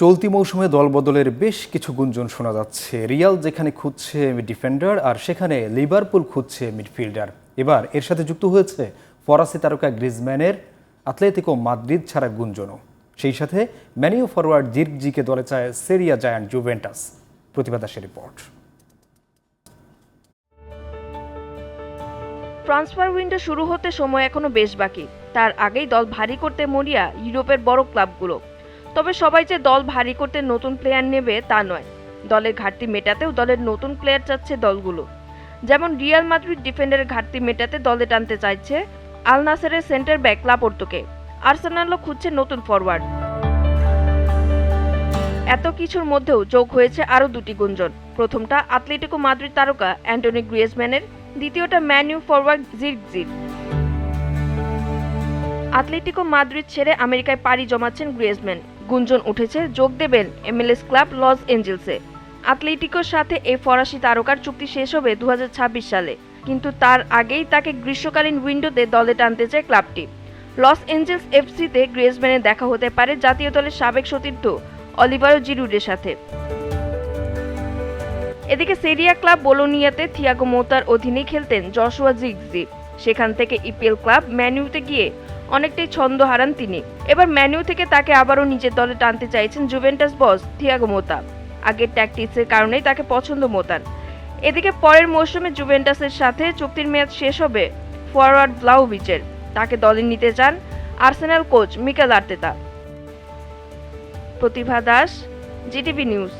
চলতি মৌসুমে দলবদলের বেশ কিছু গুঞ্জন শোনা যাচ্ছে। রিয়াল যেখানে খুঁজছে ডিফেন্ডার আর সেখানে লিভারপুল খুঁজছে মিডফিল্ডার এবার এর সাথে যুক্ত হয়েছে ফরাসি তারকা গ্রিজম্যানের আতলেতিকো মাদ্রিদ ছাড়া গুঞ্জনও। সেই সাথে ম্যানিউ ফরওয়ার্ড জির্কজিকে দলে চায় সেরিয়া জায়ান্ট জুভেন্টাস। প্রতিবাদাসের রিপোর্ট। ট্রান্সফার উইন্ডো শুরু হতে সময় এখনও বেশ বাকি। তার আগেই দল ভারী করতে মরিয়া ইউরোপের বড় ক্লাবগুলো। তবে সবাই যে দল ভারী করতে নতুন প্লেয়ার নেবে তা নয়। দলের ঘাটতি মেটাতেও দলের নতুন প্লেয়ার চাচ্ছে দলগুলো। যেমন রিয়াল মাদ্রিদ ডিফেন্ডারের ঘাটতি মেটাতে দলে টানতে চাইছে আল নাসেরের সেন্টার ব্যাক লাপোর্তোকে। আর্সেনালও খুঁজছে নতুন ফরওয়ার্ড এত কিছুর মধ্যেও যোগ হয়েছে আরও দুটি গুঞ্জন। প্রথমটা আতলেটিকো মাদ্রিদ তারকা অ্যান্টনি গ্রিয়েজম্যানের, দ্বিতীয়টা ম্যানিউ ফরওয়ার্ড জিরগজির। আতলেটিকো মাদ্রিদ ছেড়ে আমেরিকায় পাড়ি জমাচ্ছেন গ্রিয়েজম্যান। গুঞ্জন উঠেছে, যোগ দেবেন এমএলএস ক্লাব লস এঞ্জেলসে। আতলেটিকোর সাথে এই ফরাসি তারকার চুক্তি শেষ হবে দুহাজার ছাব্বিশ সালে, কিন্তু তার আগেই তাকে গ্রীষ্মকালীন উইন্ডোতে দলে টানতে চায় ক্লাবটি। লস এঞ্জেলস এফসিতে গ্রিয়েজম্যানের দেখা হতে পারে জাতীয় দলের সাবেক সতীর্থ অলিভারো জিরুডের সাথে। এদিকে সেরিয়া ক্লাব বোলোনিয়াতে থিয়াগো মোতার অধীনে খেলতেন জশুয়া জিগজি। সেখান থেকে ইপিএল ক্লাব ম্যানিউতে গিয়ে অনেকটাই ছন্দ হারান তিনি। এবার ম্যানিউ থেকে তাকে আবারও নিজের দলে টানতে চাইছেন জুভেন্টাস বস থিয়াগো মোতা। আগের ট্যাকটিক্সের কারণেই তাকে পছন্দ মোতার। এদিকে পরের মৌসুমে জুভেন্টাসের সাথে চুক্তির মেয়াদ শেষ হবে ফরওয়ার্ড ব্লাউভিচের। তাকে দলে নিতে চান Arsenal coach Mikel Arteta. Pratibha Das, GTV news.